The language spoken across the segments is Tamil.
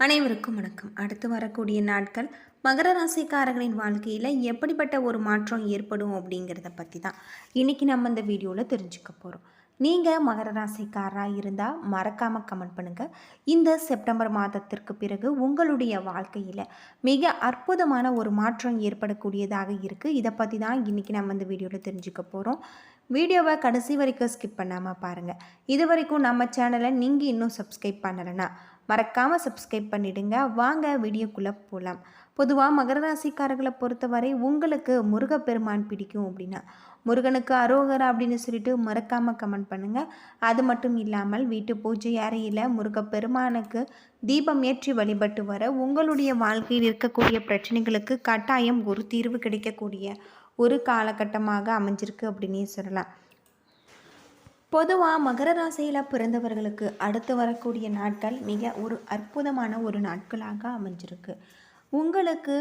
அனைவருக்கும் வணக்கம். அடுத்து வரக்கூடிய நாட்கள் மகர ராசிக்காரர்களின் வாழ்க்கையில் எப்படிப்பட்ட ஒரு மாற்றம் ஏற்படும் அப்படிங்கிறத பற்றி தான் இன்றைக்கி நம்ம இந்த வீடியோவில் தெரிஞ்சுக்க போகிறோம் நீங்கள் மகர ராசிக்காராக இருந்தால் மறக்காமல் கமெண்ட் பண்ணுங்கள் இந்த செப்டம்பர் மாதத்திற்கு பிறகு உங்களுடைய வாழ்க்கையில் மிக அற்புதமான ஒரு மாற்றம் ஏற்படக்கூடியதாக இருக்குது இதை பற்றி தான் இன்றைக்கி நம்ம இந்த வீடியோவில் தெரிஞ்சுக்க போகிறோம் வீடியோவை கடைசி வரைக்கும் ஸ்கிப் பண்ணாமல் பாருங்கள் இது வரைக்கும் நம்ம சேனலை நீங்கள் இன்னும் சப்ஸ்கிரைப் பண்ணலைன்னா மறக்காமல் சப்ஸ்கிரைப் பண்ணிடுங்க. வாங்க வீடியோக்குள்ளே போகலாம் பொதுவாக மகர ராசிக்காரர்களை பொறுத்தவரை உங்களுக்கு முருகப்பெருமான் பிடிக்கும் அப்படின்னா முருகனுக்கு அரோகரா அப்படின்னு சொல்லிட்டு மறக்காமல் கமெண்ட் பண்ணுங்கள் அது மட்டும் இல்லாமல் வீட்டு பூஜை அறையில் முருகப்பெருமானுக்கு தீபம் ஏற்றி வழிபட்டு வர உங்களுடைய வாழ்க்கையில் இருக்கக்கூடிய பிரச்சனைகளுக்கு கட்டாயம் ஒரு தீர்வு கிடைக்கக்கூடிய ஒரு காலகட்டமாக அமைஞ்சிருக்கு அப்படின்னே சொல்லலாம். பொதுவாக மகர ராசியில் பிறந்தவர்களுக்கு அடுத்து வரக்கூடிய நாட்கள் மிக ஒரு அற்புதமான ஒரு நாட்களாக அமைஞ்சிருக்கு. உங்களுக்கு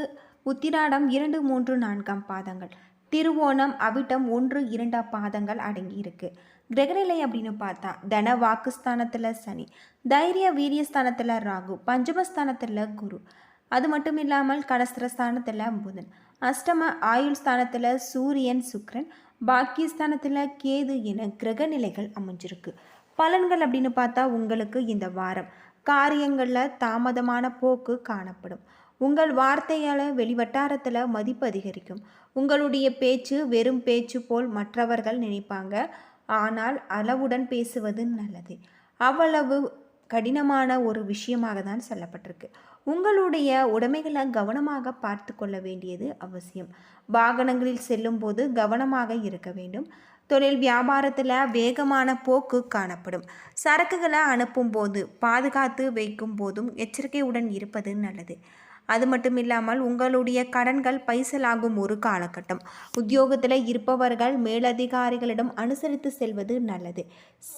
உத்திராடம் இரண்டு மூன்று நான்காம் பாதங்கள். திருவோணம் அவிட்டம் ஒன்று இரண்டாம் பாதங்கள் அடங்கி இருக்கு கிரகநிலை அப்படின்னு பார்த்தா தன வாக்குஸ்தானத்தில் சனி தைரிய வீரியஸ்தானத்தில் ராகு பஞ்சமஸ்தானத்தில் குரு. அது மட்டும் இல்லாமல் கடஸ்திரஸ்தானத்தில் புதன் அஷ்டம ஆயுள் ஸ்தானத்தில் சூரியன் சுக்ரன் பாக்கியஸ்தானத்தில் கேது என கிரக நிலைகள் அமைஞ்சிருக்கு. பலன்கள் அப்படின்னு பார்த்தா உங்களுக்கு இந்த வாரம் காரியங்களில் தாமதமான போக்கு காணப்படும். உங்கள் வார்த்தையால் வெளிவட்டாரத்தில் மதிப்பு அதிகரிக்கும். உங்களுடைய பேச்சு வெறும் பேச்சு போல் மற்றவர்கள் நினைப்பாங்க. ஆனால் அளவுடன் பேசுவது நல்லது. அவ்வளவு கடினமான ஒரு விஷயமாக தான் சொல்லப்பட்டிருக்கு. உங்களுடைய உடைமைகளை கவனமாக பார்த்து கொள்ள வேண்டியது அவசியம். வாகனங்களில் செல்லும்போது கவனமாக இருக்க வேண்டும். தொழில் வியாபாரத்தில் வேகமான போக்கு காணப்படும். சரக்குகளை அனுப்பும் போது பாதுகாத்து வைக்கும் போதும் எச்சரிக்கையுடன் இருப்பது நல்லது. அது மட்டும் இல்லாமல் உங்களுடைய கடன்கள் பைசலாகும் ஒரு காலகட்டம். உத்தியோகத்தில் இருப்பவர்கள் மேலதிகாரிகளிடம் அனுசரித்து செல்வது நல்லது.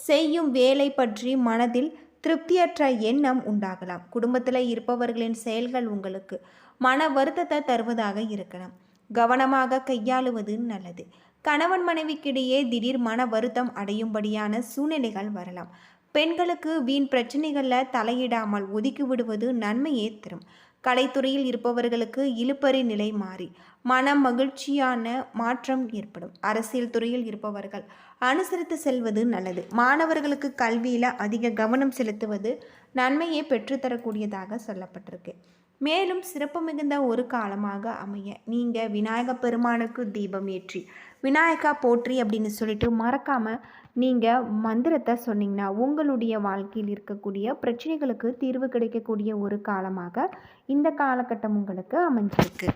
செய்யும் வேலை பற்றி மனதில் திருப்தியற்ற எண்ணம் உண்டாகலாம். குடும்பத்தில் இருப்பவர்களின் செயல்கள் உங்களுக்கு மன வருத்தத்தை தருவதாக இருக்கலாம். கவனமாக கையாளுவது நல்லது. கணவன் மனைவிக்கிடையே திடீர் மன வருத்தம் அடையும்படியான சூழ்நிலைகள் வரலாம். பெண்களுக்கு வீண் பிரச்சனைகளில் தலையிடாமல் ஒதுக்கி விடுவது நன்மையே தரும். கலைத்துறையில் இருப்பவர்களுக்கு இழுப்பறி நிலை மாறி மனம் மகிழ்ச்சியான மாற்றம் ஏற்படும். அரசியல் துறையில் இருப்பவர்கள் அனுசரித்து செல்வது நல்லது. மாணவர்களுக்கு கல்வியில் அதிக கவனம் செலுத்துவது நன்மையை பெற்றுத்தரக்கூடியதாக சொல்லப்பட்டிருக்கு. மேலும் சிறப்பு மிகுந்த ஒரு காலமாக அமைய நீங்கள் விநாயக பெருமானுக்கு தீபம் ஏற்றி விநாயகா போற்றி அப்படின்னு சொல்லிட்டு மறக்காமல் நீங்கள் மந்திரத்தை சொன்னீங்கன்னா உங்களுடைய வாழ்க்கையில் இருக்கக்கூடிய பிரச்சனைகளுக்கு தீர்வு கிடைக்கக்கூடிய ஒரு காலமாக இந்த காலகட்டம் உங்களுக்கு அமைஞ்சிருக்கு.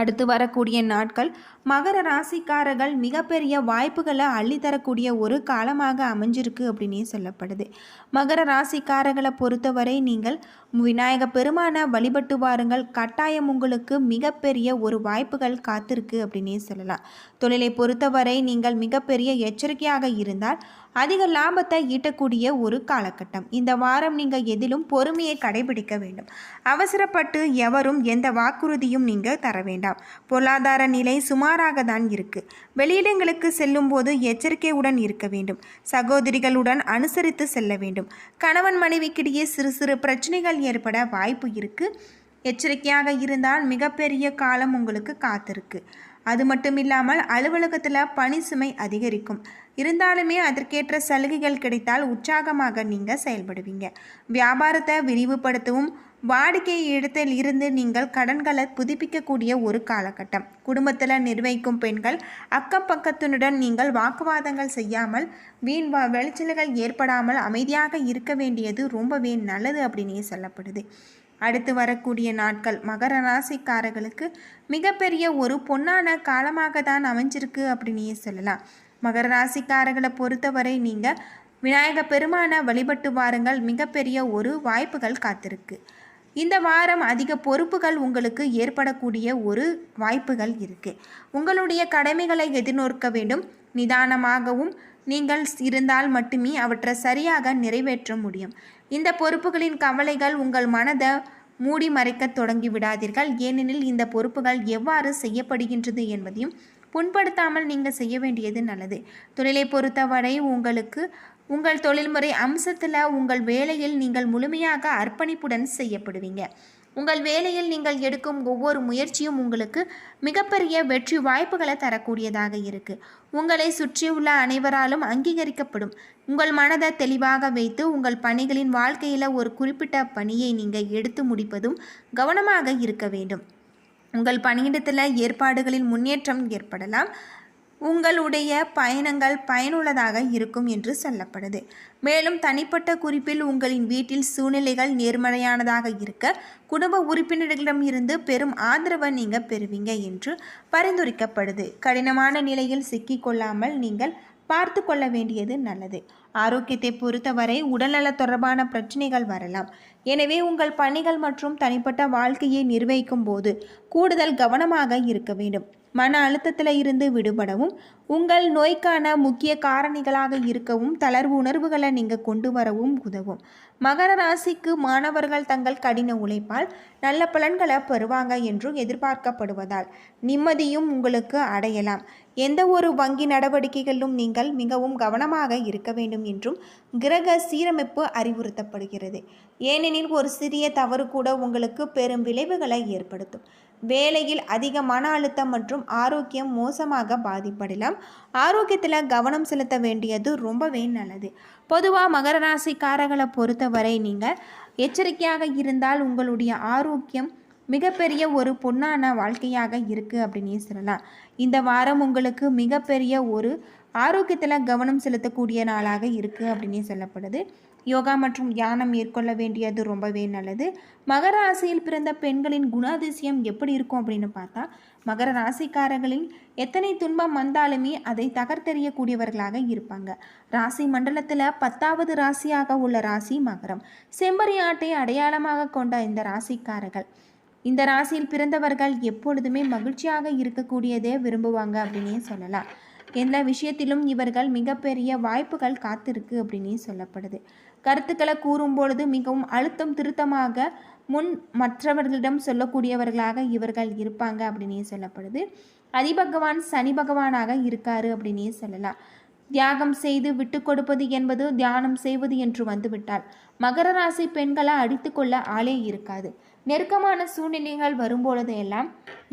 அடுத்து வரக்கூடிய நாட்கள் மகர ராசிக்காரர்கள் மிகப்பெரிய வாய்ப்புகளை அள்ளித்தரக்கூடிய ஒரு காலமாக அமைஞ்சிருக்கு அப்படின்னே சொல்லப்படுது. மகர ராசிக்காரர்களை பொறுத்தவரை நீங்கள் விநாயக பெருமான வழிபட்டு வாருங்கள். கட்டாயம் உங்களுக்கு மிகப்பெரிய ஒரு வாய்ப்புகள் காத்திருக்கு அப்படின்னே சொல்லலாம். தொழிலை பொறுத்தவரை நீங்கள் மிகப்பெரிய எச்சரிக்கையாக இருந்தால் அதிக லாபத்தை ஈட்டக்கூடிய ஒரு காலகட்டம். இந்த வாரம் நீங்கள் எதிலும் பொறுமையை கடைபிடிக்க வேண்டும். அவசரப்பட்டு எவரும் எந்த வாக்குறுதியும் நீங்கள் தர வேண்டாம். பொருளாதார நிலை சுமாராக தான் இருக்கு. வெளியிடங்களுக்கு செல்லும் போது எச்சரிக்கையுடன் இருக்க வேண்டும். சகோதரிகளுடன் அனுசரித்து செல்ல வேண்டும். கணவன் மனைவிக்கிடையே சிறு சிறு பிரச்சனைகள் ஏற்பட வாய்ப்பு இருக்கு. எச்சரிக்கையாக இருந்தால் மிகப்பெரிய காலம் உங்களுக்கு காத்திருக்கு. அது மட்டும் இல்லாமல் அலுவலகத்தில் பணி சுமை அதிகரிக்கும். இருந்தாலுமே அதற்கேற்ற சலுகைகள் கிடைத்தால் உற்சாகமாக நீங்கள் செயல்படுவீங்க. வியாபாரத்தை விரிவுபடுத்தவும் வாடிக்கை இடத்தில் இருந்து நீங்கள் கடன்களை புதுப்பிக்கக்கூடிய ஒரு காலகட்டம். குடும்பத்தில் நிர்வகிக்கும் பெண்கள் அக்கம் பக்கத்தினுடன் நீங்கள் வாக்குவாதங்கள் செய்யாமல் வீண் வா விளைச்சல்கள் ஏற்படாமல் அமைதியாக இருக்க வேண்டியது ரொம்பவே நல்லது அப்படின்னே சொல்லப்படுது. அடுத்து வரக்கூடிய நாட்கள். மகர ராசிக்காரர்களுக்கு மிகப்பெரிய ஒரு பொன்னான காலமாக தான் அமைஞ்சிருக்கு அப்படின்னே சொல்லலாம். மகர ராசிக்காரர்களை பொறுத்தவரை நீங்கள் விநாயக பெருமான வழிபட்டு வாருங்கள். மிகப்பெரிய ஒரு வாய்ப்புகள் காத்திருக்கு. இந்த வாரம் அதிக பொறுப்புகள் உங்களுக்கு ஏற்படக்கூடிய ஒரு வாய்ப்புகள் இருக்குது உங்களுடைய கடமைகளை எதிர்நோக்க வேண்டும். நிதானமாகவும் நீங்கள் இருந்தால் மட்டுமே அவற்றை சரியாக நிறைவேற்ற முடியும். இந்த பொறுப்புகளின் கவலைகள் உங்கள் மனதை மூடி மறைக்க தொடங்கி விடாதீர்கள். ஏனெனில் இந்த பொறுப்புகள் எவ்வாறு செய்யப்படுகின்றது என்பதையும் புண்படுத்தாமல் நீங்கள் செய்ய வேண்டியது நல்லது. தொழிலை பொறுத்தவரை உங்களுக்கு உங்கள் தொழில்முறை அம்சத்தில் உங்கள் வேலையில் நீங்கள் முழுமையாக அர்ப்பணிப்புடன் செய்யப்படுவீங்க. உங்கள் வேலையில் நீங்கள் எடுக்கும் ஒவ்வொரு முயற்சியும் உங்களுக்கு மிகப்பெரிய வெற்றி வாய்ப்புகளை தரக்கூடியதாக இருக்குது உங்களை சுற்றியுள்ள அனைவராலும் அங்கீகரிக்கப்படும். உங்கள் மனதை தெளிவாக வைத்து உங்கள் பணிகளின் வாழ்க்கையில் ஒரு குறிப்பிட்ட பணியை நீங்கள் எடுத்து முடிப்பதும் கவனமாக இருக்க வேண்டும். உங்கள் பணியிடத்தில் ஏற்பாடுகளில் முன்னேற்றம் ஏற்படலாம். உங்களுடைய பயணங்கள் பயனுள்ளதாக இருக்கும் என்று சொல்லப்படுது. மேலும் தனிப்பட்ட குறிப்பில் உங்களின் வீட்டில் சூழ்நிலைகள் நேர்மறையானதாக இருக்க குடும்ப உறுப்பினர்களிடம் இருந்து பெரும் ஆதரவை நீங்கள் பெறுவீங்க என்று பரிந்துரைக்கப்படுது. கடினமான நிலையில் சிக்கிக்கொள்ளாமல் நீங்கள் பார்த்து கொள்ள வேண்டியது நல்லது. ஆரோக்கியத்தை பொறுத்தவரை உடல்நல தொடர்பான பிரச்சனைகள் வரலாம். எனவே உங்கள் பணிகள் மற்றும் தனிப்பட்ட வாழ்க்கையை நிர்வகிக்கும் போது கூடுதல் கவனமாக இருக்க வேண்டும். மன அழுத்தத்தில் இருந்து விடுபடவும் உங்கள் நோய்க்கான முக்கிய காரணிகளாக இருக்கவும் தளர்வு உணர்வுகளை நீங்கள் கொண்டு வரவும் உதவும். மகர ராசிக்கு மாணவர்கள் தங்கள் கடின உழைப்பால் நல்ல பலன்களை பெறுவாங்க என்றும் எதிர்பார்க்கப்படுவதால் நிம்மதியும் உங்களுக்கு அடையலாம். எந்த ஒரு வங்கி நடவடிக்கைகளிலும் நீங்கள் மிகவும் கவனமாக இருக்க வேண்டும் என்றும் கிரக சீரமைப்பு அறிவுறுத்தப்படுகிறது. ஏனெனில் ஒரு சிறிய தவறு கூட உங்களுக்கு பெரும் விளைவுகளை ஏற்படுத்தும். வேலையில் அதிக மன அழுத்தம் மற்றும் ஆரோக்கியம் மோசமாக பாதிப்படலாம். ஆரோக்கியத்தில் கவனம் செலுத்த வேண்டியது ரொம்பவே நல்லது. பொதுவாக மகர ராசிக்காரர்களை பொறுத்தவரை நீங்கள் எச்சரிக்கையாக இருந்தால் உங்களுடைய ஆரோக்கியம் மிகப்பெரிய ஒரு பொன்னான வாழ்க்கையாக இருக்குது அப்படின்னே சொல்லலாம். இந்த வாரம் உங்களுக்கு மிகப்பெரிய ஒரு ஆரோக்கியத்தில் கவனம் செலுத்தக்கூடிய நாளாக இருக்குது அப்படின்னே சொல்லப்படுது. யோகா மற்றும் தியானம் மேற்கொள்ள வேண்டியது ரொம்பவே நல்லது. மகர ராசியில் பிறந்த பெண்களின் குணாதிசயம் எப்படி இருக்கும் அப்படின்னு பார்த்தா மகர ராசிக்காரர்களின் எத்தனை துன்பம் வந்தாலுமே அதை தகர்த்தெறியக்கூடியவர்களாக இருப்பாங்க. ராசி மண்டலத்தில் பத்தாவது ராசியாக உள்ள ராசி மகரம். செம்பரி ஆட்டை அடையாளமாக கொண்ட இந்த ராசிக்காரர்கள். இந்த ராசியில் பிறந்தவர்கள் எப்பொழுதுமே மகிழ்ச்சியாக இருக்கக்கூடியதே விரும்புவாங்க அப்படின்னே சொல்லலாம். எந்த விஷயத்திலும் இவர்கள் மிகப்பெரிய வாய்ப்புகள் காத்திருக்கு அப்படின்னு சொல்லப்படுது. கருத்துக்களை கூறும் பொழுது மிகவும் அழுத்தம் திருத்தமாக முன் மற்றவர்களிடம் சொல்லக்கூடியவர்களாக இவர்கள் இருப்பாங்க அப்படின்னே சொல்லப்படுது. அதிபகவான் சனி பகவானாக இருக்காரு அப்படின்னே சொல்லலாம். தியாகம் செய்து விட்டு கொடுப்பது என்பது தியானம் செய்வது என்று வந்துவிட்டால் மகர ராசி பெண்களை அடித்து கொள்ள ஆளே இருக்காது. நெருக்கமான சூழ்நிலைகள் வரும்பொழுது எல்லாம்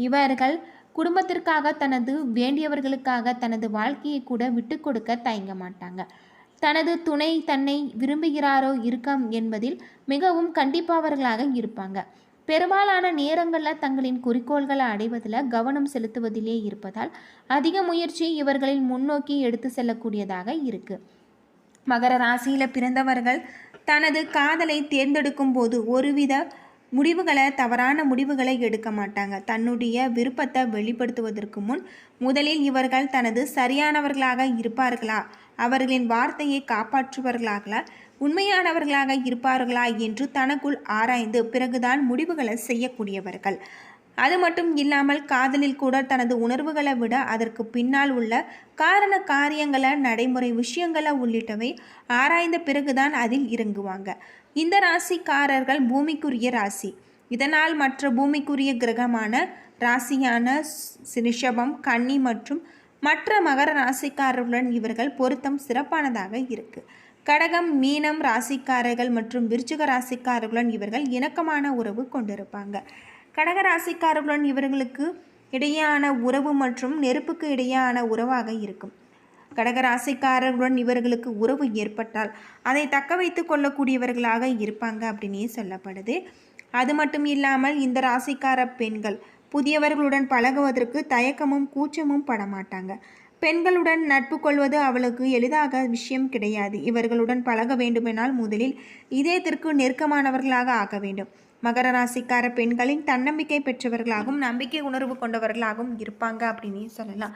இவர்கள் குடும்பத்திற்காக தனது வேண்டியவர்களுக்காக தனது வாழ்க்கையை கூட விட்டு கொடுக்க தயங்க மாட்டாங்க. தனது துணை தன்னை விரும்புகிறாரோ இருக்கம் என்பதில் மிகவும் கண்டிப்பாளர்களாக இருப்பாங்க. பெரும்பாலான நேரங்களில் தங்களின் குறிக்கோள்களை அடைவதில் கவனம் செலுத்துவதிலே இருப்பதால் அதிக முயற்சி இவர்களின் முன்னோக்கி எடுத்து செல்லக்கூடியதாக இருக்கு. மகர ராசியில் பிறந்தவர்கள் தனது காதலை தேர்ந்தெடுக்கும் போது ஒருவித முடிவுகளை தவறான முடிவுகளை எடுக்க மாட்டாங்க. தன்னுடைய விருப்பத்தை வெளிப்படுத்துவதற்கு முன் முதலில் இவர்கள் தனது சரியானவர்களாக இருப்பார்களா? அவர்களின் வார்த்தையை காப்பாற்றுவர்களாக உண்மையானவர்களாக இருப்பார்களா என்று தனக்குள் ஆராய்ந்து பிறகுதான் முடிவுகளை செய்யக்கூடியவர்கள். அது மட்டும் இல்லாமல் காதலில் கூட தனது உணர்வுகளை விட அதற்கு பின்னால் உள்ள காரண காரியங்களை நடைமுறை விஷயங்களை உள்ளிட்டவை ஆராய்ந்த பிறகுதான் அதில் இறங்குவாங்க. இந்த ராசிக்காரர்கள் பூமிக்குரிய ராசி. இதனால் மற்ற பூமிக்குரிய கிரகமான ராசியான ரிஷபம் கன்னி மற்றும் மற்ற மகர ராசிக்காரர்களுடன் இவர்கள் பொருத்தம் சிறப்பானதாக இருக்குது கடகம் மீனம் ராசிக்காரர்கள் மற்றும் விருச்சிக ராசிக்காரர்களுடன் இவர்கள் இணக்கமான உறவு கொண்டிருப்பாங்க. கடக ராசிக்காரர்களுடன் இவர்களுக்கு இடையேயான உறவு மற்றும் நெருப்புக்கு இடையேயான உறவாக இருக்கும். கடகராசிக்காரர்களுடன் இவர்களுக்கு உறவு ஏற்பட்டால் அதை தக்க வைத்து கொள்ளக்கூடியவர்களாக இருப்பாங்க அப்படின்னே சொல்லப்படுது. அது மட்டும் இல்லாமல் இந்த ராசிக்கார பெண்கள் புதியவர்களுடன் பழகுவதற்கு தயக்கமும் கூச்சமும் படமாட்டாங்க. பெண்களுடன் நட்பு கொள்வது அவளுக்கு எளிதாக விஷயம் கிடையாது. இவர்களுடன் பழக வேண்டுமெனால் முதலில் இதயத்திற்கு நெருக்கமானவர்களாக ஆக வேண்டும். மகர ராசிக்கார பெண்களின் தன்னம்பிக்கை பெற்றவர்களாகவும் நம்பிக்கை உணர்வு கொண்டவர்களாகவும் இருப்பாங்க அப்படின்னு சொல்லலாம்.